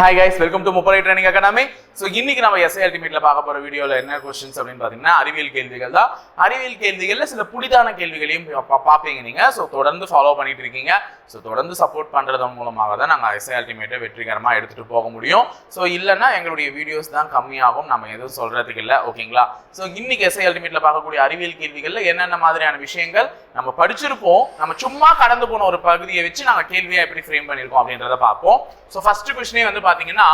Hi guys welcome to Muppadai training academy so இன்னைக்கு நம்ம SI அல்டிமேட்ல பார்க்க போற வீடியோவில் என்ன கொஸ்டின்ஸ் அப்படின்னு பார்த்தீங்கன்னா அறிவியல் கேள்விகள் தான். அறிவியல் கேள்விகளில் சில புதிதான கேள்விகளையும் பார்ப்பீங்க நீங்க. ஸோ தொடர்ந்து ஃபாலோ பண்ணிட்டு இருக்கீங்க. ஸோ தொடர்ந்து சப்போர்ட் பண்றதன் மூலமாக தான் நாங்கள் எஸ்ஐ அல்டிமேட்டை வெற்றிகரமாக எடுத்துட்டு போக முடியும். ஸோ இல்லைன்னா எங்களுடைய வீடியோஸ் தான் கம்மியாகும். நம்ம எதுவும் சொல்றதுக்கு இல்லை. ஓகேங்களா? ஸோ இன்னைக்கு எஸ்ஐ அல்டிமேட்ல பார்க்கக்கூடிய அறிவியல் கேள்விகளில் என்னென்ன மாதிரியான விஷயங்கள் நம்ம படிச்சிருப்போம் நம்ம சும்மா கடந்து போன ஒரு பகுதியை வச்சு நாங்கள் கேள்வியாக எப்படி ஃப்ரேம் பண்ணியிருக்கோம் அப்படின்றத பார்ப்போம். ஸோ ஃபர்ஸ்ட் கொஸ்டினே வந்து பார்த்தீங்கன்னா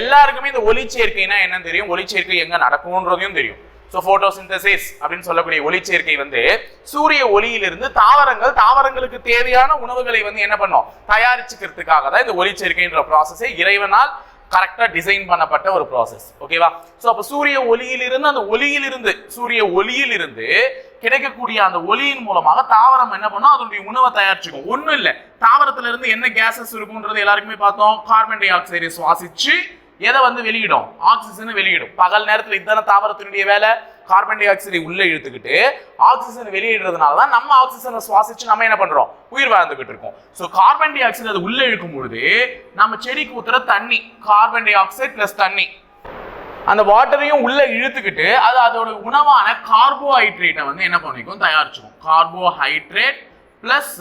எல்லாருக்குமே இந்த ஒளிச்சேர்க்கைனா என்னன்னு தெரியும்? ஒளிச்சேர்க்கை எங்க நடக்கும்ன்றதையும் தெரியும். ஸோ போட்டோசிந்தசிஸ் அப்படின்னு சொல்லக்கூடிய ஒளிச்சேர்க்கை வந்து சூரிய ஒளியிலிருந்து தாவரங்கள் தாவரங்களுக்கு தேவையான உணவுகளை வந்து என்ன பண்ணும்? தயாரிச்சுக்கிறதுக்காக தான் இந்த ஒளிச்சேர்க்கைன்ற ப்ராசஸே இறைவனால் கரெக்டாக டிசைன் பண்ணப்பட்ட ஒரு ப்ராசஸ் ஓகேவா ஸோ அப்போ சூரிய ஒளியிலிருந்து அந்த ஒளியிலிருந்து சூரிய ஒளியிலிருந்து கிடைக்கக்கூடிய அந்த ஒளியின் மூலமாக தாவரம் என்ன பண்ணும்? அதனுடைய உணவை தயாரிச்சுக்கும். ஒன்றும் இல்லை. தாவரத்துல இருந்து என்ன கேசஸ் இருக்கும்ன்றது எல்லாருக்குமே பார்த்தோம். கார்பன் டை ஆக்சைடை சுவாசிச்சு எதை வந்து வெளியிடும்? ஆக்சிஜனை வெளியிடும். பகல் நேரத்தில் இதுதானே தாவரத்தினுடைய வேலை. கார்பன் டை ஆக்சைடை உள்ளே இழுத்துக்கிட்டு ஆக்சிஜன் வெளியிடுறதுனால தான் நம்ம ஆக்சிஜனை சுவாசிச்சு நம்ம என்ன பண்றோம்? உயிர் வாழ்ந்துகிட்டு இருக்கோம். ஸோ கார்பன் டை ஆக்சைடு அது உள்ளே இழுக்கும் பொழுது நம்ம செடிக்கு ஊத்துற தண்ணி கார்பன் டை ஆக்சைடு பிளஸ் தண்ணி அந்த வாட்டரையும் உள்ள இழுத்துக்கிட்டு அது அதோட உணவான கார்போஹைட்ரேட்டை வந்து என்ன பண்ணிக்கும்? தயாரிச்சுக்கும். கார்போஹைட்ரேட் பிளஸ்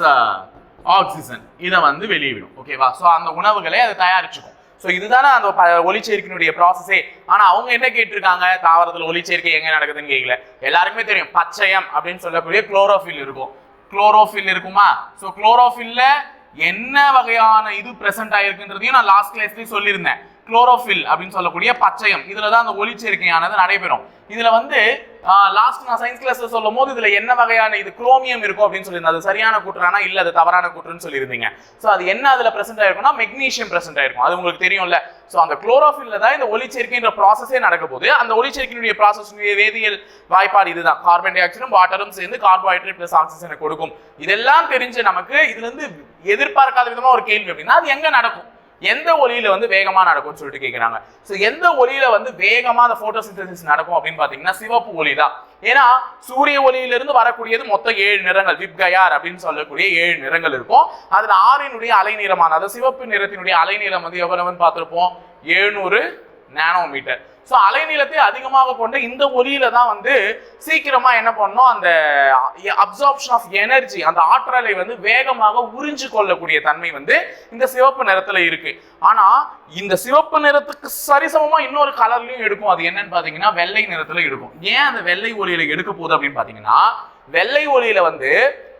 ஆக்சிஜன் இதை வந்து வெளியிடும். ஓகேவா ஸோ அந்த உணவுகளை அது தயாரிச்சுக்கும். ஸோ இதுதானே அந்த ப- ஒளிச்சேர்க்கையினுடைய ப்ராசஸே ஆனால் அவங்க என்ன கேட்டிருக்காங்க? தாவரத்தில் ஒளிச்சேர்க்கை எங்கே நடக்குதுன்னு கேட்கல எல்லாருக்குமே தெரியும். பச்சையம் அப்படின்னு சொல்லக்கூடிய குளோரோஃபில் இருக்கும். குளோரோஃபில் இருக்குமா? ஸோ குளோரோஃபில்ல என்ன வகையான இது ப்ரெசென்ட் ஆயிருக்குன்றதையும் நான் லாஸ்ட் கிளாஸ்லேயும் சொல்லியிருந்தேன் குளோரோஃபில் அப்படின்னு சொல்லக்கூடிய பச்சையம். இதுல தான் அந்த ஒளிச்சேர்க்கையானது நடைபெறும். இதுல வந்து லாஸ்ட் நான் சயின்ஸ் கிளாஸ்ல சொல்லும் போது இதுல என்ன வகையான இது குரோமியம் இருக்கும் அப்படின்னு சொல்லியிருந்தேன். அது சரியான கூட்டுறானா இல்ல அது தவறான கூற்றுன்னு சொல்லியிருந்தீங்க. ஸோ அது என்ன அதுல பிரசென்ட் ஆயிருக்கும்னா மெக்னீஷியம் பிரசென்ட் ஆயிருக்கும். அது உங்களுக்கு தெரியும்ல. ஸோ அந்த குளோரோஃபில்ல தான் இந்த ஒளிச்சேர்க்கைன்ற ப்ராசஸே நடக்க போகுது. அந்த ஒளிச்சேர்க்கையினுடைய ப்ராசஸ் வேதியியல் வாய்ப்பாடு இதுதான். கார்பன் டை ஆக்சைடும் வாட்டரும் சேர்ந்து கார்போஹைட்ரேட் பிளஸ் ஆக்சிஜனை கொடுக்கும். இதெல்லாம் தெரிஞ்சு நமக்கு இதுல இருந்து எதிர்பார்க்காத விதமா ஒரு கேள்வி அப்படின்னா அது எங்க நடக்கும்? எந்த ஒலியில வந்து வேகமா நடக்கும்னு சொல்லிட்டு கேட்கிறாங்க ஸோ எந்த ஒலியில வந்து வேகமா அந்த போட்டோசிந்தசிஸ் நடக்கும் அப்படின்னு பாத்தீங்கன்னா சிவப்பு ஒளி தான். ஏன்னா சூரிய ஒளியிலிருந்து வரக்கூடியது மொத்தம் ஏழு நிறங்கள் விப்கயார் அப்படின்னு சொல்லக்கூடிய ஏழு நிறங்கள் இருக்கும். அதுல ஆறினுடைய அலைநீளமான அதாவது சிவப்பு நிறத்தினுடைய அலைநீளம் வந்து எவ்வளவுன்னு பார்த்துருப்போம்? எழுநூறு நானோமீட்டர் ஸோ அலைநீளத்தை அதிகமாக கொண்ட இந்த ஒளியில தான் வந்து சீக்கிரமா என்ன பண்ணும் அந்த அப்சார்ப்ஷன் ஆஃப் எனர்ஜி அந்த ஆற்றலை வந்து வேகமாக உறிஞ்சு கொள்ளக்கூடிய தன்மை வந்து இந்த சிவப்பு நிறத்துல இருக்கு. ஆனா இந்த சிவப்பு நிறத்துக்கு சரிசமமா இன்னொரு கலர்லயும் எடுக்கும். அது என்னன்னு பாத்தீங்கன்னா வெள்ளை நிறத்துல எடுக்கும். ஏன் அந்த வெள்ளை ஒலியில எடுக்க போகுது அப்படின்னு பாத்தீங்கன்னா வெள்ளை ஒலியில வந்து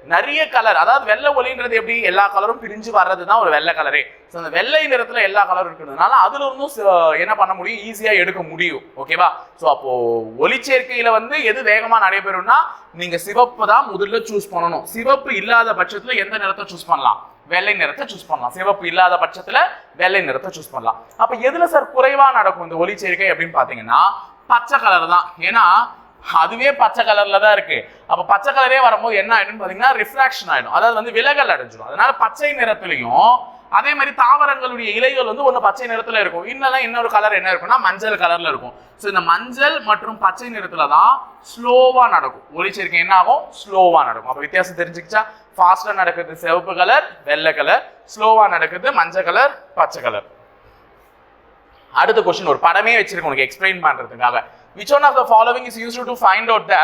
நிறைய கலர் அதாவது வெள்ளை ஒளின்றது எப்படி? எல்லா கலரும் பிரிஞ்சு வர்றது தான் ஒரு வெள்ளை கலரே ஸோ அந்த வெள்ளை நிறத்தில் எல்லா கலரும் இருக்கிறதுனால அதுல இருந்தும் ச- என்ன பண்ண முடியும்? ஈஸியாக எடுக்க முடியும். ஓகேவா ஸோ அப்போ ஒளிச்சேர்க்கையில வந்து எது வேகமாக நடைபெறும்னா நீங்க சிவப்பு தான் முதல்ல சூஸ் பண்ணணும். சிவப்பு இல்லாத பட்சத்தில் எந்த நிறத்தை சூஸ் பண்ணலாம்? வெள்ளை நிறத்தை சூஸ் பண்ணலாம். சிவப்பு இல்லாத பட்சத்துல வெள்ளை நிறத்தை சூஸ் பண்ணலாம். அப்ப எதுல சார் குறைவா நடக்கும் இந்த ஒளிச்சேர்க்கை அப்படின்னு பாத்தீங்கன்னா பச்சை கலர் தான். ஏன்னா அதுவே பச்சை கலர்ல தான் இருக்கு. அப்ப பச்சை கலரே வரும்போது என்ன ஆயிடும்னு பாத்தீங்கன்னா ரிஃப்ராக்ஷன் ஆயிடும். அதாவது வந்து விலகல் அடைஞ்சிடும் அதனால பச்சை நிறத்துலையும் அதே மாதிரி தாவரங்களுடைய இலைகள் வந்து ஒன்று பச்சை நிறத்தில் இருக்கும். இன்னும் இன்னொரு கலர் என்ன இருக்கும்னா மஞ்சள் கலரில் இருக்கும். ஸோ இந்த மஞ்சள் மற்றும் பச்சை நிறத்தில் தான் ஸ்லோவாக நடக்கும். ஒளிச்சேர்க்கை என்ன ஆகும்? ஸ்லோவாக நடக்கும். அப்போ வித்தியாசம் தெரிஞ்சுக்கிச்சா? ஃபாஸ்ட்டாக நடக்குது சிவப்பு கலர் வெள்ளை கலர் ஸ்லோவாக நடக்குது மஞ்சள் கலர் பச்சை கலர் அடுத்த கொஸ்டின் ஒரு படமே வச்சிருக்கேன் உனக்கு எக்ஸ்பிளைன் பண்ணுறதுக்காக which one of the following is use to find out the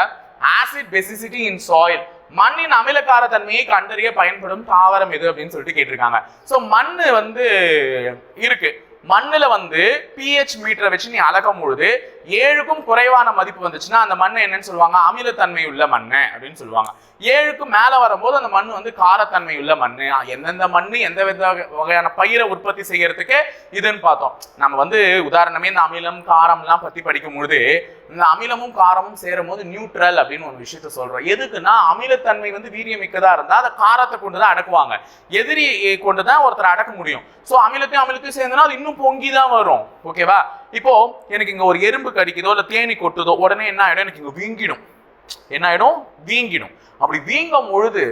acid basicity in soil மண்ணின் அமிலக்கார தன்மையை கண்டறிய பயன்படும் தாவரம் எது அப்படின்னு சொல்லிட்டு கேட்டிருக்காங்க. ஸோ மண்ணு வந்து இருக்கு. மண்ணில் வந்து பிஹெச் மீட்டரை வச்சு நீ அளக்கும் பொழுது ஏழுக்கும் குறைவான மதிப்பு வந்துச்சுன்னா அந்த மண் என்னன்னு சொல்லுவாங்க? அமிலத்தன்மை உள்ள மண் அப்படின்னு சொல்லுவாங்க. ஏழுக்கு மேலே வரும்போது அந்த மண் வந்து காரத்தன்மை உள்ள மண் எந்தெந்த மண்ணு எந்த வித வகையான பயிரை உற்பத்தி செய்யறதுக்கு இதுன்னு பார்த்தோம். நம்ம வந்து உதாரணமே இந்த அமிலம் காரம்லாம் பற்றி படிக்கும் பொழுது இந்த அமிலமும் காரமும் சேரும் போது நியூட்ரல் அப்படின்னு ஒரு விஷயத்த சொல்றோம். எதுக்குன்னா அமிலத்தன்மை வந்து வீரியமிக்கதா இருந்தால் அதை காரத்தை கொண்டு தான் அடக்குவாங்க. எதிரி கொண்டு தான் ஒருத்தர் அடக்க முடியும். ஸோ அமிலத்தையும் அமிலத்தையும் சேர்ந்தனா அது இன்னும் பொங்கி தான் வரும் ஓகேவா இப்போ எனக்கு இங்கே ஒரு எறும்பு கடிக்குதோ இல்லை தேனி கொட்டுதோ உடனே என்ன ஆகிடும் எனக்கு இங்கே வீங்கிடும். என்ன ஆகிடும் வீங்கிடும். அப்படி வீங்கும் பொழுது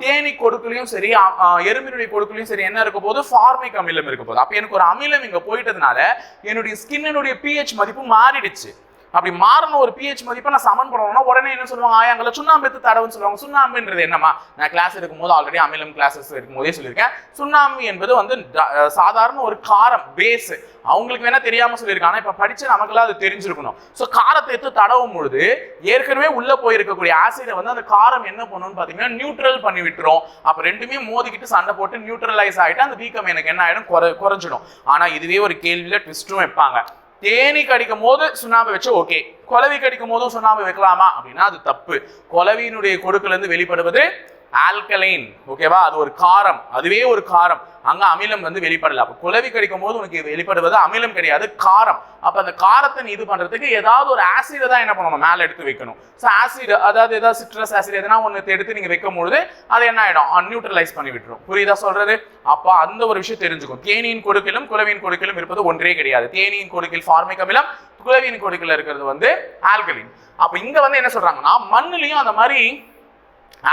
தேனி கொடுக்கலையும் சரி ஆஹ், எறும்பினுடைய கொடுக்கலையும் சரி என்ன இருக்க போது ஃபார்மிக் அமிலம் இருக்க போகுது. அப்போ எனக்கு ஒரு அமிலம் இங்கே போயிட்டதுனால என்னுடைய ஸ்கின்னுடைய பிஹெச் மதிப்பு மாறிடுச்சு. அப்படி மாறின ஒரு பிஹெச் மதிப்பை நான் சமன் பண்ணணும்னா உடனே என்ன சொல்லுவாங்க? ஆயாங்கள சுண்ணாம்பு எடுத்து தடவுன்னு சொல்லுவாங்க. சுண்ணாம்புன்றது என்னமா நான் கிளாஸ் எடுக்கும்போது ஆல்ரெடி அமிலம் கிளாஸஸ் இருக்கும்போதே சொல்லியிருக்கேன். சுண்ணாம்பு என்பது வந்து ட- சாதாரண ஒரு காரம் பேஸ் அவங்களுக்கு வேணா தெரியாம சொல்லியிருக்காங்க. இப்ப படிச்சு நமக்குலாம் அது தெரிஞ்சிருக்கணும். ஸோ காரத்தை எடுத்து தடவும் பொழுது ஏற்கனவே உள்ள போயிருக்கக்கூடிய ஆசிடை வந்து அந்த காரம் என்ன பண்ணும்னு பாத்தீங்கன்னா நியூட்ரல் பண்ணி விட்டுரும். அப்ப ரெண்டுமே மோதிக்கிட்டு சண்டை போட்டு நியூட்ரலைஸ் ஆகிட்டு அந்த வீக்கம் எனக்கு என்ன ஆயிடும்? குறை குறைஞ்சிடும். ஆனா இதுவே ஒரு கேள்வியில ட்விஸ்டும் வைப்பாங்க. தேனி கடிக்கும் போது சுண்ணாம்பு வச்சு ஓகே குலவி கடிக்கும் போதும் சுண்ணாம்பு வைக்கலாமா? அப்படின்னா அது தப்பு. குலவியினுடைய கொடுக்குல இருந்து வெளிப்படுவது ஆல்கலைன் ஓகேவா அது ஒரு காரம். அதுவே ஒரு காரம். அங்க அமிலம் வந்து வெளிப்படல. அப்ப குலவி கடிக்கும் போது உனக்கு வெளிப்படுவது அமிலம் கிடையாது காரம். அப்ப அந்த காரத்தை நீ இது பண்றதுக்கு ஏதாவது ஒரு ஆசிடை தான் என்ன பண்ணணும்? மேல எடுத்து வைக்கணும். ஸோ ஆசிட் அதாவது ஏதாவது சிட்ரஸ் ஆசிட் எதனா ஒன்று எடுத்து நீங்க வைக்கும் பொழுது அது என்ன ஆயிடும்? நியூட்ரலைஸ் பண்ணி விட்டுரும். புரியுதா சொல்றது? அப்ப அந்த ஒரு விஷயம் தெரிஞ்சுக்கும். தேனியின் கொடுக்கிலும் குலவியின் கொடுக்கிலும் இருப்பது ஒன்றே கிடையாது. தேனியின் கொடுக்கில் ஃபார்மிக் அமிலம் குலவியின் கொடுக்கில் இருக்கிறது வந்து ஆல்கலின் அப்ப இங்க வந்து என்ன சொல்றாங்கன்னா மண்ணுலேயும் அந்த மாதிரி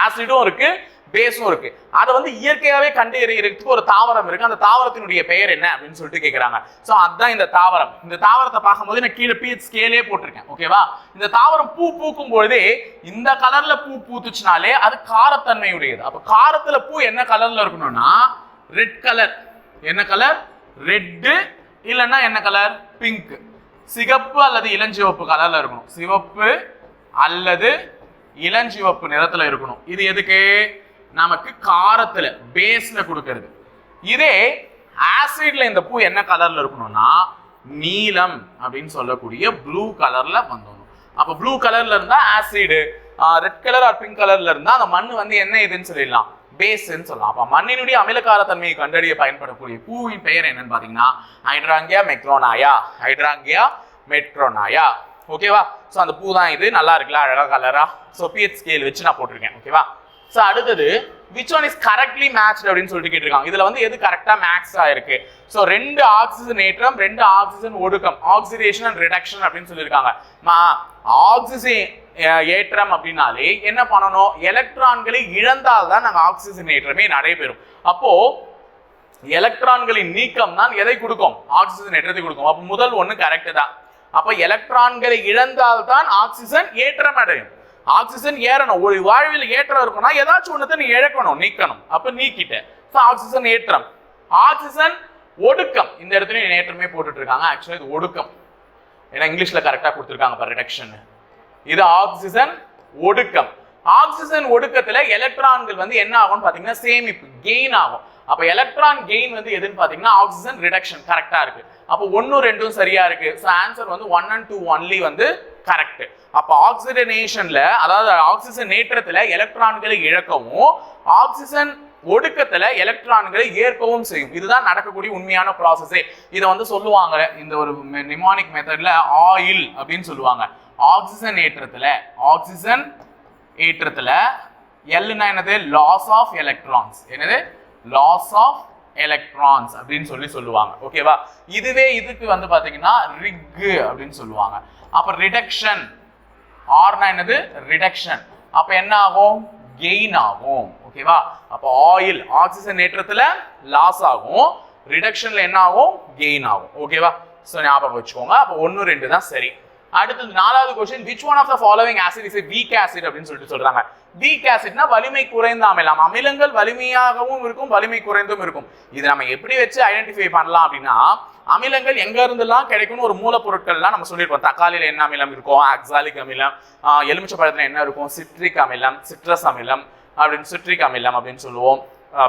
ஆசிடும் இருக்கு பேஸும் இருக்கு. அதை வந்து இயற்கையாகவே கண்டறியறதுக்கு ஒரு தாவரம் இருக்கு. அந்த தாவரத்தினுடைய பெயர் என்ன அப்படின்னு சொல்லிட்டு கேட்குறாங்க ஸோ அதுதான் இந்த தாவரம். இந்த தாவரத்தை பார்க்கும்போது நான் கீழே பீச் ஸ்கேலே போட்டிருக்கேன். ஓகேவா இந்த தாவரம் பூ பூக்கும் பொழுதே இந்த கலர்ல பூ பூத்துச்சுனாலே அது காரத்தன்மையுடையது. அப்போ அப்ப காரத்துல பூ என்ன கலர்ல இருக்கணும்னா ரெட் கலர் என்ன கலர் ரெட்டு இல்லைன்னா என்ன கலர் பிங்க் சிகப்பு அல்லது இளஞ்சிவப்பு கலர்ல இருக்கணும். சிவப்பு அல்லது இளஞ்சிவப்பு நிறத்துல இருக்கணும். இது எதுக்கு? நமக்கு காரத்துல பேஸ்ல கொடுக்கறது. இதே ஆசிட்ல இந்த பூ என்ன கலர்ல இருக்கணும்னா நீலம் அப்படின்னு சொல்லக்கூடிய ப்ளூ கலர்ல வந்துடணும். அப்ப ப்ளூ கலர்ல இருந்தா acid red colour or pink கலர்ல இருந்தா அந்த மண் வந்து என்ன இதுன்னு சொல்லிடலாம். பேஸ்ன்னு சொல்லலாம். அப்ப மண்ணினுடைய அமிலகார தன்மையை கண்டறிய பயன்படக்கூடிய பூவின் பெயர் என்னன்னு பாத்தீங்கன்னா ஹைட்ராங்கியா மெக்ரோனாயா ஹைட்ராங்கியா மெட்ரோனாயா ஓகேவா ஸோ அந்த பூ தான் இது. நல்லா இருக்குல்ல? அழகாக கலரா ஸோ பிஹெச் ஸ்கேல் வச்சு நான் போட்டிருக்கேன். ஓகேவா ஸோ அடுத்தது which one is correctly match அப்படின்னு சொல்லிட்டு கேட்டிருக்காங்க. இதில் வந்து எது கரெக்டாக மேக்ஸாக ஆயிருக்கு ஸோ ரெண்டு ஆக்சிஜன் ஏற்றம் ரெண்டு ஆக்சிஜன் ஒடுக்கம் ஆக்சிடேஷன் அண்ட் ரிடக்ஷன் அப்படின்னு சொல்லியிருக்காங்க. ஆக்சிஜன் ஏற்றம் அப்படின்னாலே என்ன பண்ணணும்? எலக்ட்ரான்களை இழந்தால் தான் நாங்கள் ஆக்சிஜன் ஏற்றமே நடைபெறும். அப்போ எலக்ட்ரான்களின் நீக்கம் தான் எதை கொடுக்கும்? ஆக்சிஜன் ஏற்றத்தை கொடுக்கும். அப்போ முதல் ஒன்று கரெக்டு தான். அப்ப எலக்ட்ரான்களை இழந்தால் தான் ஆக்சிஜன் ஏற்றம் அடையும் ஆக்சிஜன் ஏறணும். ஒரு வாழ்வில் ஏற்றம் இருக்கும்னா ஏதாச்சும் ஒன்றத்தை நீ இழக்கணும் நீக்கணும். அப்ப நீக்கிட்ட. ஸோ ஆக்சிஜன் ஏற்றம். ஆக்சிஜன் ஒடுக்கம். இந்த இடத்துல ஏற்றமே போட்டுட்டு இருக்காங்க ஆக்சுவலி இது ஒடுக்கம். ஏன்னா இங்கிலீஷ்ல கரெக்டா கொடுத்துருக்காங்க பாரு ரிடக்ஷன் இது ஆக்சிஜன் ஒடுக்கம். ஆக்சிஜன் ஒடுக்கத்துல எலக்ட்ரான்கள் வந்து என்ன ஆகும்னு பாத்தீங்கன்னா சேமிப்பு கெயின் ஆகும். அப்ப எலக்ட்ரான் கெயின் வந்து எதுன்னு பாத்தீங்கன்னா ஆக்சிஜன் ரிடக்ஷன் கரெக்டா இருக்கு. அப்போ ஒன்னும் ரெண்டும் சரியா இருக்கு. ஸோ ஆன்சர் வந்து ஒன் அண்ட் டூ ஒன்லி வந்து கரெக்ட் அப்ப ஆக்சிடனேஷன்ல அதாவது ஆக்சிஜன் ஏற்றத்துல எலக்ட்ரான்களை இழக்கவும் ஆக்சிஜன் ஒடுக்கத்துல எலக்ட்ரான்களை ஏற்கவும் செய்யும். இதுதான் நடக்கக்கூடிய உண்மையான ப்ராசஸே இதை வந்து சொல்லுவாங்க இந்த ஒரு நிமானிக் மெத்தட்ல ஆயில் அப்படின்னு சொல்லுவாங்க. ஆக்சிஜன் ஏற்றத்துல ஆக்சிஜன் ஏற்றத்துல எல்னா என்னது? லாஸ் ஆஃப் எலக்ட்ரான்ஸ் என்னது? லாஸ் ஆஃப் எலக்ட்ரான்ஸ் அப்படின்னு சொல்லி சொல்லுவாங்க. ஓகேவா இதுவே இதுக்கு வந்து பார்த்தீங்கன்னா ரிக் அப்படின்னு சொல்லுவாங்க. அப்போ ரிடக்ஷன் ஆர்னா என்னது? ரிடக்ஷன் அப்போ என்ன ஆகும்? கெயின் ஆகும். ஓகேவா அப்போ ஆயில் ஆக்சிஜன் ஏற்றத்தில் லாஸ் ஆகும். ரிடக்ஷனில் என்ன ஆகும்? கெயின் ஆகும். ஓகேவா ஸோ ஞாபகம் வச்சுக்கோங்க. அப்போ ஒன்று ரெண்டு தான் சரி. அடுத்தது நாலாவது question which one of the following acid is weak acid அப்படின்னு சொல்லிட்டு சொல்றாங்க. வீக் ஆசிட்னா வலிமை குறைந்த அமிலம் அமிலங்கள் வலிமையாகவும் இருக்கும் வலிமை குறைந்தும் இருக்கும். இது நம்ம எப்படி வச்சு ஐடென்டிஃபை பண்ணலாம் அப்படின்னா அமிலங்கள் எங்க இருந்தெல்லாம் கிடைக்கும்னு ஒரு மூலப்பொருட்கள்லாம் நம்ம சொல்லியிருப்போம் தக்காளியில் என்ன அமிலம் இருக்கும் அக்சாலிக் அமிலம் எலுமிச்சப்பழத்தில் எலுமிச்சை என்ன இருக்கும்? சிட்ரிக் அமிலம் சிட்ரஸ் அமிலம் அப்படின்னு சிட்ரிக் அமிலம் அப்படின்னு சொல்லுவோம்.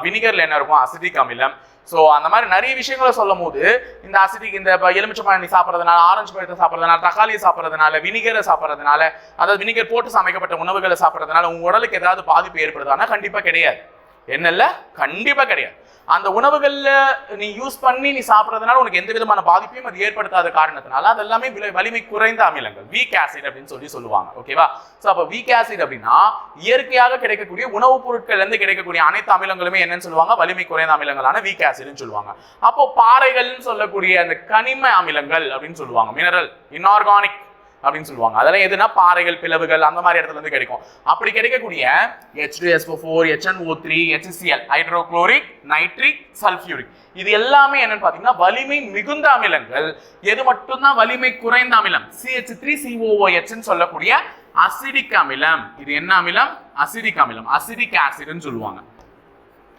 வினிகரில் என்ன இருக்கும்? அசிட்டிக் அமிலம். ஸோ அந்த மாதிரி நிறைய விஷயங்களை சொல்லும் போது இந்த அசிட்டிக் இந்த இப்போ எலுமிச்சை சாப்பிட்றதுனால ஆரஞ்சு பழத்தை சாப்பிட்றதுனால தக்காளியை சாப்பிட்றதுனால வினிகரை சாப்பிட்றதுனால அதாவது வினிகர் போட்டு சமைக்கப்பட்ட உணவுகளை சாப்பிட்றதுனால உங்கள் உடலுக்கு ஏதாவது பாதிப்பு ஏற்படுதானா கண்டிப்பாக கிடையாது. என்னல்ல கண்டிப்பாக கிடையாது. அந்த உணவுகளில் நீ யூஸ் பண்ணி நீ சாப்பிட்றதுனால உனக்கு எந்த விதமான பாதிப்பையும் அது ஏற்படுத்தாத காரணத்தினால அது எல்லாமே விலை வலிமை குறைந்த அமிலங்கள் வீக் ஆசிட் அப்படின்னு சொல்லி சொல்லுவாங்க. ஓகேவா ஸோ அப்போ வீக் ஆசிட் அப்படின்னா இயற்கையாக கிடைக்கக்கூடிய உணவுப் பொருட்கள்லேருந்து கிடைக்கக்கூடிய அனைத்து அமிலங்களுமே என்னன்னு சொல்லுவாங்க? வலிமை குறைந்த அமிலங்களான வீக் ஆசிட்னு சொல்லுவாங்க. அப்போ பாறைகள்னு சொல்லக்கூடிய அந்த கனிம அமிலங்கள் அப்படின்னு சொல்லுவாங்க. மினரல் இன்ஆர்கானிக் அப்படின்னு சொல்லுவாங்க. அதெல்லாம் எதுனா பாறைகள் பிளவுகள் அந்த மாதிரி இடத்துல இருந்து கிடைக்கும். அப்படி கிடைக்கக்கூடிய H two S four HNO three HCl hydrochloric nitric sulphuric இது எல்லாமே என்னன்னு பாத்தீங்கன்னா வலிமை மிகுந்த அமிலங்கள். எது மட்டும்தான் வலிமை குறைந்த அமிலம்? சிஹெச் த்ரீ சிஓஓஹெச்னு சொல்லக்கூடிய அசிடிக் அமிலம். இது என்ன அமிலம்? அசிடிக் அமிலம். அசிடிக் ஆசிட்னு சொல்லுவாங்க.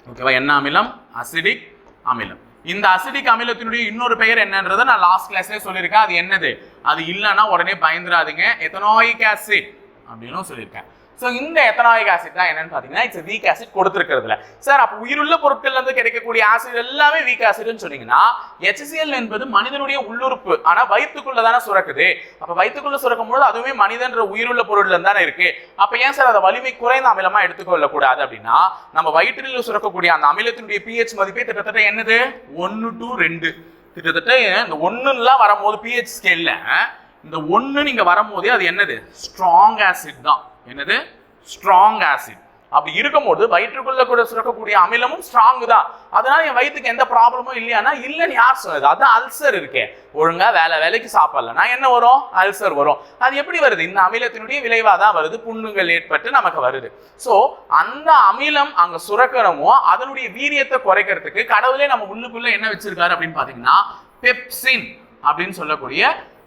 ஓகேவா என்ன அமிலம்? அசிடிக் அமிலம். இந்த அசிடிக் அமிலத்தினுடைய இன்னொரு பெயர் என்னன்றதை நான் லாஸ்ட் கிளாஸ்லேயே சொல்லியிருக்கேன். அது என்னது? அது இல்லைன்னா உடனே பயந்துடாதீங்க. எத்தனாயிக் ஆசிட் அப்படின்னு சொல்லியிருக்கேன். ஸோ இந்த எத்தனாயிக் ஆசிட் தான் என்னன்னு பார்த்தீங்கன்னா இட்ஸ் வீக் ஆசிட் கொடுத்துருக்கிறதுல. சார் அப்போ உயிருள்ள பொருட்கள்ல இருந்து கிடைக்கக்கூடிய ஆசிட் எல்லாமே வீக் ஆசிட்னு சொன்னீங்கன்னா ஹெச்சிஎல் என்பது மனிதனுடைய உள்ளுறுப்பு. ஆனால் வயிற்றுக்குள்ள தானே சுரக்குது. அப்போ வயிற்றுக்குள்ள சுரக்கும் போது அதுவுமே மனிதன்ற உயிருள்ள பொருள்ல தானே இருக்கு. அப்போ ஏன் சார் அதை வலிமை குறைந்த அமிலமா எடுத்துக்கொள்ளக்கூடாது அப்படின்னா நம்ம வயிற்றில் சுரக்கக்கூடிய அந்த அமிலத்தினுடைய பிஹெச் மதிப்பே கிட்டத்தட்ட என்னது? ஒன்று டு ரெண்டு. கிட்டத்தட்ட இந்த ஒன்றுலாம் வரும்போது பிஹெச் ஸ்கேலில் இந்த ஒன்று நீங்கள் வரும்போதே அது என்னது? ஸ்ட்ராங் ஆசிட் தான். என்னது? ஸ்ட்ராங் ஆசிட் அப்படி இருக்கும்போது வயிற்றுக்குள்ள கூட சுரக்கக்கூடிய அமிலமும் ஸ்ட்ராங் தான். அதனால என் வயிற்றுக்கு எந்த ப்ராப்ளமும் இல்லையானா இல்லைன்னு யார் சொன்னது? அதான் அல்சர் இருக்கே. ஒழுங்கா வேலை வேலைக்கு சாப்பிடலனா என்ன வரும்? அல்சர் வரும். அது எப்படி வருது? இந்த அமிலத்தினுடைய விளைவாக தான் வருது. புண்ணுங்கள் ஏற்பட்டு நமக்கு வருது. ஸோ அந்த அமிலம் அங்கே சுரக்கிறமோ அதனுடைய வீரியத்தை குறைக்கிறதுக்கு கடவுளே நம்ம உள்ளுக்குள்ள என்ன வச்சிருக்காரு அப்படின்னு பார்த்தீங்கன்னா பெப்சின் அப்படின்னு சொல்லக்கூடிய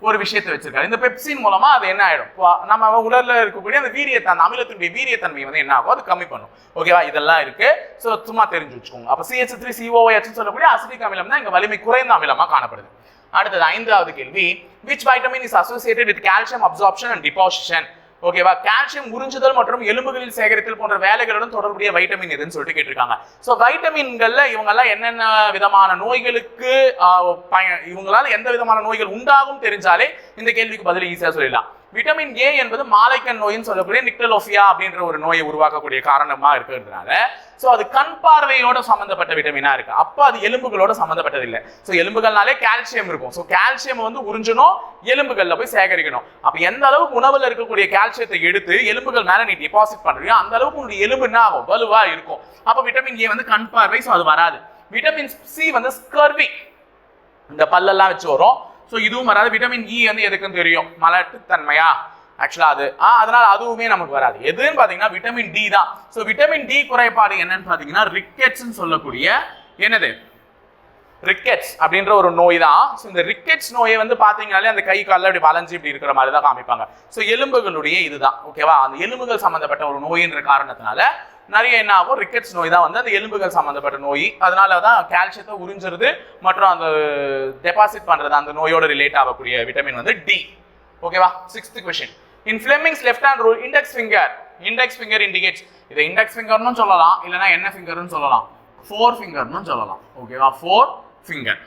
ஒரு விஷயத்தை வச்சிருக்காரு. இந்த பெப்சின் மூலமா அது என்ன ஆயிடும்? நம்ம உடல்ல இருக்கக்கூடிய அந்த வீரியத்தை அந்த அமிலத்தினுடைய வீரியத்தன்மை வந்து என்ன ஆகும்? அது கம்மி பண்ணும். ஓகேவா இதெல்லாம் இருக்கு. ஸோ சும்மா தெரிஞ்சு வச்சுக்கோங்க. அப்போ சிஹெச் த்ரீ சிஓஎச் சொல்லக்கூடிய அசிடிக் அமிலம் தான் இங்க வலிமை குறைந்த அமிலமா காணப்படுது. அடுத்தது ஐந்தாவது கேள்வி. Which vitamin is associated with calcium absorption and deposition ஓகேவா கால்சியம் உறிஞ்சுதல் மற்றும் எலும்புகளில் சேகரித்தல் போன்ற வேலைகளுடன் தொடர்புடைய வைட்டமின் எதுன்னு சொல்லிட்டு கேட்டிருக்காங்க. ஸோ வைட்டமின்கள்ல இவங்கெல்லாம் என்னென்ன விதமான நோய்களுக்கு பய- இவங்களால எந்த விதமான நோய்கள் உண்டாகும் தெரிஞ்சாலே இந்த கேள்விக்கு பதில் ஈஸியா சொல்லிடலாம். விட்டமின் ஏ என்பது மாலைக்கண் நோயின்னு சொல்லக்கூடிய நிக்டலோசியா அப்படின்ற ஒரு நோயை உருவாக்கக்கூடிய காரணமாக இருக்கிறதுனால ஸோ அது கண் பார்வையோட சம்மந்தப்பட்ட விட்டமினா இருக்கு. அப்போ அது எலும்புகளோட சம்மந்தப்பட்டதில்லை ஸோ எலும்புகள்னாலே கால்சியம் இருக்கும். ஸோ கால்சியம் வந்து உறிஞ்சணும் எலும்புகளில் போய் சேகரிக்கணும். அப்போ எந்த அளவுக்கு உணவில் இருக்கக்கூடிய கால்சியத்தை எடுத்து எலும்புகள் மேலே நீ டெபாசிட் பண்ணுறியோ அந்த அளவுக்கு உன்னுடைய எலும்பு என்ன ஆகும்? வலுவா இருக்கும். அப்போ விட்டமின் ஏ வந்து கண் பார்வை ஸோ அது வராது. விட்டமின் சி வந்து ஸ்கர்வி இந்த பல்லெல்லாம் வச்சு வரும். ஸோ இதுவும் வராது. விட்டமின் இ e வந்து எதுக்குன்னு தெரியும்? மலட்டுத்தன்மையா? ஆக்சுவலாக அது. ஆ அதனால் அதுவுமே நமக்கு வராது. எதுன்னு பார்த்தீங்கன்னா விட்டமின் டி தான். ஸோ விட்டமின் டி குறைபாடு என்னன்னு பார்த்தீங்கன்னா ரிக்கெட்ஸ்னு சொல்லக்கூடிய என்னது? ரிக்கெட்ஸ் அப்படின்ற ஒரு நோய் தான். ஸோ இந்த ரிக்கெட்ஸ் நோயை வந்து பார்த்தீங்கனாலே அந்த கை காலில் இப்படி வளைஞ்சு இப்படி இருக்கிற மாதிரி தான் காமிப்பாங்க. ஸோ எலும்புகளுடைய இதுதான் ஓகேவா அந்த எலும்புகள் சம்மந்தப்பட்ட ஒரு நோயின்ற காரணத்தினால நிறைய என்ன ஆகும்? ரிக்கெட்ஸ் நோய் தான் வந்து அந்த எலும்புகள் சம்மந்தப்பட்ட நோய். அதனால தான் கால்சியத்தை உறிஞ்சிருது மற்றும் அந்த டெபாசிட் பண்ணுறது அந்த நோயோட ரிலேட் ஆகக்கூடிய விட்டமின் வந்து டி ஓகேவா sixth question in Fleming's left hand rule index finger index finger indicates இதை இண்டெக்ஸ் ஃபிங்கர்னு சொல்லலாம் இல்லைன்னா என்ன ஃபிங்கர்னு சொல்லலாம்? ஃபோர் ஃபிங்கர்னு சொல்லலாம். ஓகேவா ஃபோர் ஃபிங்கர்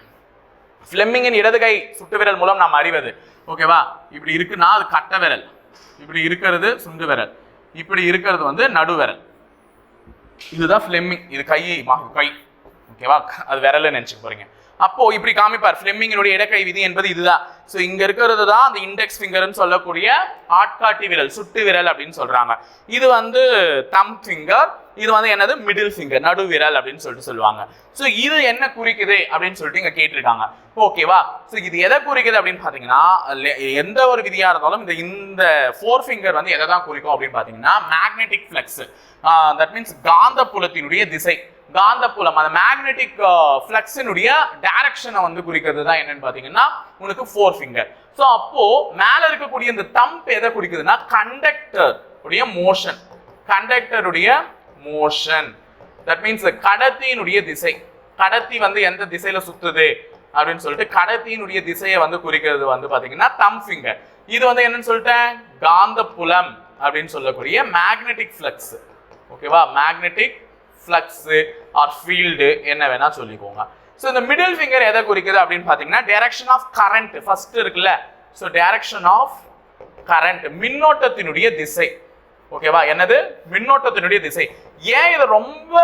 ஃபிளெமிங்கின் இடது கை சுட்டு விரல் மூலம் நாம் அறிவது. ஓகேவா இப்படி இருக்குன்னா அது கட்டை விரல். இப்படி இருக்கிறது சுண்டு விரல். இப்படி இருக்கிறது வந்து நடு விரல் இதுதான் ஃபிளெமிங் இது கை மா- கை. ஓகேவா அது விரல நினச்சிக்க போறீங்க? அப்போ இப்படி காமிப்பார். ஃபிளெமிங்கினுடைய இடக்கை விதி என்பது இதுதான். ஸோ இங்க இருக்கிறது தான் அந்த இண்டெக்ஸ் ஃபிங்கர்னு சொல்லக்கூடிய ஆட்காட்டி விரல் சுட்டு விரல் அப்படின்னு சொல்றாங்க. இது வந்து தம் ஃபிங்கர் இது வந்து என்னது? மிடில் ஃபிங்கர் நடு விரல் அப்படின்னு சொல்லிட்டு சொல்லுவாங்க. ஸோ இது என்ன குறிக்குது அப்படின்னு சொல்லிட்டு இங்க கேட்டிருக்காங்க. ஓகேவா ஸோ இது எதை குறிக்குது அப்படின்னு பார்த்தீங்கன்னா எந்த ஒரு விதியா இருந்தாலும் இந்த இந்த ஃபோர் ஃபிங்கர் வந்து எதை தான் குறிக்கும் அப்படின்னு பார்த்தீங்கன்னா மேக்னெட்டிக் ஃபிளக்ஸ் தட் மீன்ஸ் காந்த புலத்தினுடைய திசை. காந்தப்புலம் அந்த மேக்னெட்டிக் ஃப்ளக்ஸினுடைய டைரக்ஷனை வந்து குறிக்கிறது தான் என்னன்னு பார்த்தீங்கன்னா உனக்கு ஃபோர் ஃபிங்கர் ஸோ அப்போ மேலே இருக்கக்கூடிய இந்த தம்ப் எதை குறிக்குதுன்னா கண்டக்டர் உடைய மோஷன் கண்டக்டருடைய மோஷன் தட் மீன்ஸ் கடத்தியினுடைய திசை. கடத்தி வந்து எந்த திசையில சுத்துது? அப்படின்னு சொல்லிட்டு கடத்தியினுடைய திசையை வந்து குறிக்கிறது வந்து பாத்தீங்கன்னா தம் ஃபிங்கர் இது வந்து என்னன்னு சொல்லிட்டேன்? காந்தப்புலம் அப்படின்னு சொல்லக்கூடிய மேக்னெட்டிக் ஃப்ளக்ஸ் ஓகேவா மேக்னெட்டிக் ஃப்ளக்ஸு ஆர் ஃபீல்டு என்ன வேணால் சொல்லிக்கோங்க. ஸோ இந்த மிடில் ஃபிங்கர் எதை குறிக்குது அப்படின்னு பார்த்தீங்கன்னா டேரக்ஷன் ஆஃப் கரண்ட் ஃபர்ஸ்ட் இருக்குல்ல. ஸோ டேரக்ஷன் ஆஃப் கரண்ட் மின்னோட்டத்தினுடைய திசை. ஓகேவா என்னது? மின்னோட்டத்தினுடைய திசை. ஏன் இதை ரொம்ப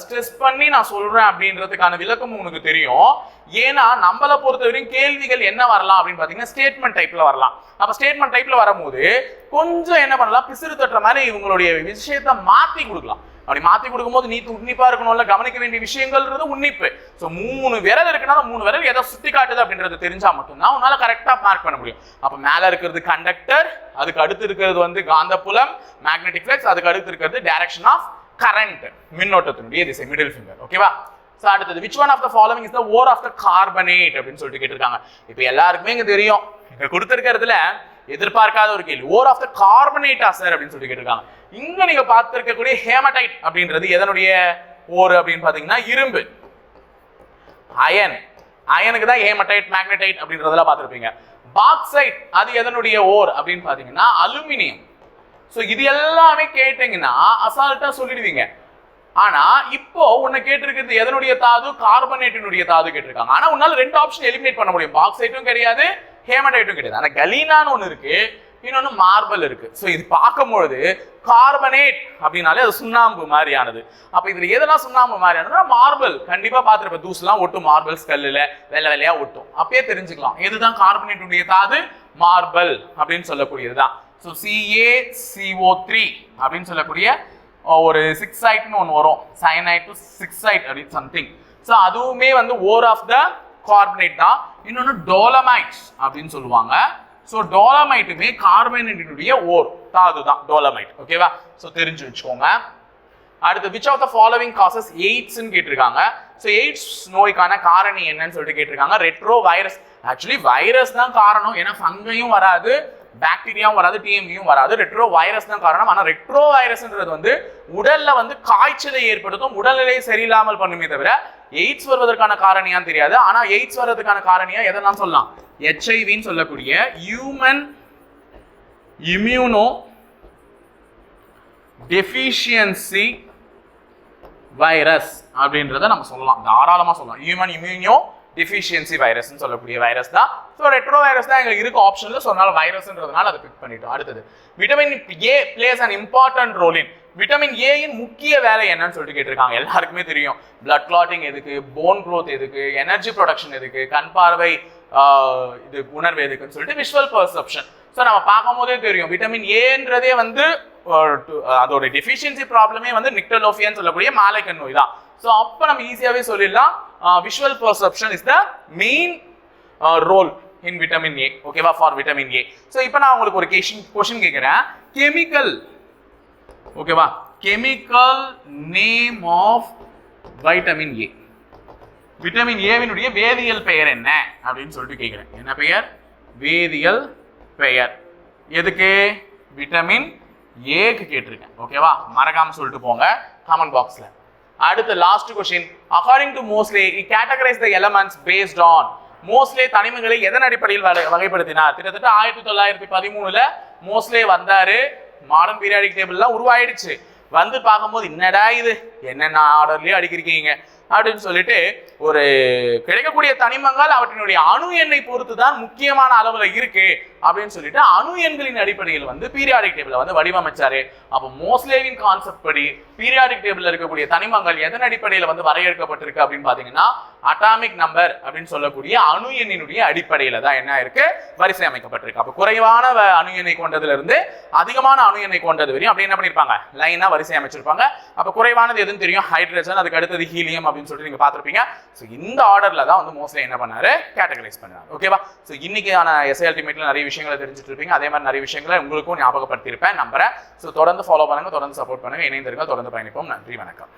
ஸ்ட்ரெஸ் பண்ணி நான் சொல்றேன் அப்படின்றதுக்கான விளக்கம் உனக்கு தெரியும். ஏன்னா நம்மளை பொறுத்தவரையும் கேள்விகள் என்ன வரலாம் அப்படின்னு பார்த்தீங்கன்னா ஸ்டேட்மெண்ட் டைப்ல வரலாம். அப்ப ஸ்டேட்மெண்ட் டைப்ல வரும்போது கொஞ்சம் என்ன பண்ணலாம்? பிசிறு தட்டுற மாதிரி இவங்களுடைய விஷயத்தை மாத்தி கொடுக்கலாம். அப்படி மாத்தி கொடுக்கும்போது நீ உன்னிப்பா இருக்கணும்ல கவனிக்க வேண்டிய விஷயங்கள்ன்றது உன்னிப்பு. ஸோ மூணு விரல் இருக்குன்னா மூணு விரல் எதை சுட்டி காட்டுது அப்படின்றது தெரிஞ்சா மட்டும்தான் உன்னால கரெக்டா மார்க் பண்ண முடியும். அப்ப மேல இருக்கிறது கண்டக்டர் அதுக்கு அடுத்து இருக்கிறது வந்து காந்தப்புலம் மேக்னெட்டிக் ஃபிளக்ஸ் அதுக்கு அடுத்து இருக்கிறது டைரக்ஷன் ஆஃப் கரண்ட் மின்னோட்டத்தினுடைய திசை மிடில் ஃபிங்கர் ஓகேவா ஸோ அடுத்தது which one of the following is the ore of the carbonate அப்படின்னு சொல்லிட்டு கேட்டிருக்காங்க. இப்போ எல்லாருக்குமே இங்கே தெரியும். இங்கே கொடுத்துருக்கிறதுல எதிர்பார்க்காத ஒரு கேள்வி. ஓர் ஆஃப் த கார்பனேட்டா சார் அப்படின்னு சொல்லி கேட்டிருக்காங்க. இங்க நீங்க பார்த்திருக்கக்கூடிய ஹேமடைட் அப்படின்றது எதனுடைய ஓர் அப்படின்னு பாத்தீங்கன்னா இரும்பு. அயன் அயனுக்கு தான் ஹேமடைட் மேக்னடைட் அப்படின்றதெல்லாம் பார்த்துருப்பீங்க. பாக்சைட் அது எதனுடைய ஓர் அப்படின்னு பாத்தீங்கன்னா அலுமினியம் ஸோ இது எல்லாமே கேட்டீங்கன்னா அசால்ட்டா சொல்லிடுவீங்க. ஆனா இப்போ உன்னை கேட்டிருக்கிறது எதனுடைய தாது? கார்பனேட்டினுடைய தாது கேட்டிருக்காங்க. ஆனா உன்னால ரெண்டு ஆப்ஷன் எலிமினேட் பண்ண முடியும். பாக்சைட்டும் கிடையாது ஹேமடைட்டும் கிடையாது. ஆனால் கலீனான்னு ஒன்று இருக்கு இன்னொன்று மார்பல் இருக்கு. ஸோ இது பார்க்கும்பொழுது கார்பனேட் அப்படின்னாலே அது சுண்ணாம்பு மாதிரியானது. அப்போ இதில் எதெல்லாம் சுண்ணாம்பு மாதிரியானதுன்னா மார்பல். கண்டிப்பாக பார்த்துருப்ப தூசுலாம் ஒட்டும். மார்பல்ஸ் கல்லில் வெள்ளை வெள்ளையாக ஒட்டும். அப்பயே தெரிஞ்சுக்கலாம். எதுதான் கார்பனேட்டுடைய தாது மார்பல் அப்படின்னு சொல்லக்கூடியது தான் ஸோ சிஏ சிஓ த்ரீ அப்படின்னு சொல்லக்கூடிய ஒரு சிக்ஸ் சைட்னு ஒன்று வரும். சைனைட் டு சிக்ஸ் சைட் அப்படின்னு சம்திங் ஸோ அதுவுமே வந்து ஓர் ஆஃப் த கார்பனேட் தான். இன்னொன்று டோலமைட்ஸ் அப்படின்னு சொல்லுவாங்க. ஸோ டோலமைட்டுமே கார்பனேட்டினுடைய ஓர். தாது தான் டோலமைட் ஓகேவா ஸோ தெரிஞ்சு வச்சுக்கோங்க. அடுத்து which of the following causes எய்ட்ஸ்ன்னு கேட்டிருக்காங்க. ஸோ எய்ட்ஸ் நோய்க்கான காரணி என்னன்னு சொல்லிட்டு கேட்டிருக்காங்க. ரெட்ரோ வைரஸ் ஆக்சுவலி வைரஸ் தான் காரணம். ஏன்னா ஃபங்கையும் வராது. பாக்டீரியாவும் வராது டிஎம்வியும் வராது ரெட்ரோ வைரஸ் தான் காரணம். ஆனால் ரெட்ரோ வைரஸ்ன்றது வந்து உடல்ல வந்து காய்ச்சலை ஏற்படுத்தும் உடல்நிலையை சரியில்லாமல் பண்ணுமே தவிர எய்ட்ஸ் வருவதற்கான காரணியான்னு தெரியாது. ஆனால் எய்ட்ஸ் வர்றதுக்கான காரணியா எதெல்லாம் சொல்லலாம்? ஹெச்ஐவின்னு சொல்லக்கூடிய ஹியூமன் இம்யூனோ டெஃபிஷியன்சி வைரஸ் அப்படின்றத நம்ம சொல்லலாம். தாராளமாக சொல்லலாம். ஹியூமன் இம்யூனியோ டிஃபிஷியன்சி வைரஸ்னு சொல்லக்கூடிய வைரஸ் தான். ஸோ ரெட்ரோ வைரஸ் தான் எங்களுக்கு இருக்க ஆப்ஷன்ல ஸோ அதனால் வைரஸ்ன்றதுனால அதை பிக் பண்ணிட்டோம். அடுத்தது vitamin A plays an important role in vitamin ஏயின் முக்கிய வேலை என்னன்னு சொல்லிட்டு கேட்டிருக்காங்க. எல்லாருக்குமே தெரியும். பிளட் கிளாட்டிங் எதுக்கு போன் க்ரோத் எதுக்கு எனர்ஜி ப்ரொடக்ஷன் எதுக்கு கண் பார்வை இது உணர்வு எதுக்குன்னு சொல்லிட்டு விஷுவல் பர்செப்ஷன் ஸோ நம்ம பார்க்கும் போதே தெரியும் விட்டமின் ஏன்றதே வந்து Uh, அதோட டெஃபிஷியன்சி ப்ராப்ளமே வந்து நிக்டலோஃபியான்னு சொல்லக்கூடிய மாலைக்கண் நோய் தான். ஸோ அப்போ நம்ம ஈஸியாகவே சொல்லிடலாம். Visual perception is the main role in vitamin A ஓகேவா ஃபார் விட்டமின் ஏ ஸோ இப்போ நான் உங்களுக்கு ஒரு கேஷன் கொஷின் கேட்குறேன் கெமிக்கல் ஓகேவா chemical name of vitamin A vitamin ஏவினுடைய வேதியியல் பெயர் என்ன? அப்படின்னு சொல்லிட்டு கேட்குறேன் என்ன பெயர்? வேதியியல் பெயர். எதுக்கு? விட்டமின் ஏக்கு கேட்டிருக்கேன். ஓகேவா மறக்காம சொல்லிட்டு போங்க. காமெண்ட் பாக்ஸ்ல அடுத்து last question according to Moseley categorize the elements based on Moseley தனிமங்களை எதன் அடிப்படையில் வகை- வகைப்படுத்தினார்? கிட்டத்தட்ட ஆயிரத்தி தொள்ளாயிரத்தி பதிமூணுல மோஸ்ட்லே வந்தாரு. மாடர்ன் பீரியாடிக் டேபிள்லாம் உருவாயிடுச்சு. வந்து பார்க்கும்போது என்னடா இது? என்னென்ன ஆர்டர்லயே அடிக்கிறீங்க? அப்படின்னு சொல்லிட்டு ஒரு கிடைக்கக்கூடிய தனிமங்கள் அவற்றினுடைய அணு எண்ணை பொறுத்து தான் முக்கியமான அளவுல இருக்கு அப்படின்னு சொல்லிட்டு அணு எண்களின் அடிப்படையில் வந்து பீரியாடிக் டேபிள வந்து வடிவமைச்சாரு. அப்போ மோஸ்லேவின் கான்செப்ட் படி பீரியாடிக் டேபிள்ல இருக்கக்கூடிய தனிமங்கள் எதன் அடிப்படையில் வந்து வரையறுக்கப்பட்டிருக்கு அப்படின்னு பாத்தீங்கன்னா அட்டாமிக் நம்பர் அப்படின்னு சொல்லக்கூடிய அணு எண்ணினுடைய அடிப்படையில் தான் என்ன இருக்கு? வரிசை அமைக்கப்பட்டிருக்கு. அப்போ குறைவான வ- அணு எண்ணை கொண்டதுல இருந்து அதிகமான அணு எண்ணை கொண்டது வரையும் அப்படி என்ன பண்ணிருப்பாங்க? லைனா வரிசை அமைச்சிருப்பாங்க. அப்போ குறைவானது எதுன்னு தெரியும்? ஹைட்ரஜன் அதுக்கு அடுத்தது ஹீலியம் அப்படின்னு சொல்லிட்டு நீங்க பார்த்திருப்பீங்க. ஸோ இந்த ஆர்டர்ல தான் வந்து மோஸ்ட்லி என்ன பண்ணாரு? கேட்டகரைஸ் பண்ணாரு. ஓகேவா ஸோ இன்னைக்கான எஸ்ஐ அல்டிமேட்ல நிறைய விஷயங்களை தெரிஞ்சுட்டு இருப்பீங்க. அதே மாதிரி நிறைய விஷயங்களை உங்களுக்கும் ஞாபகப்படுத்தியிருப்பேன். நம்புறேன். ஸோ தொடர்ந்து ஃபாலோ பண்ணுங்க தொடர்ந்து சப்போர்ட் பண்ணுங்க. இணைந்திருங்க. தொடர்ந்து பயணிப்போம். நன்றி வணக்கம்.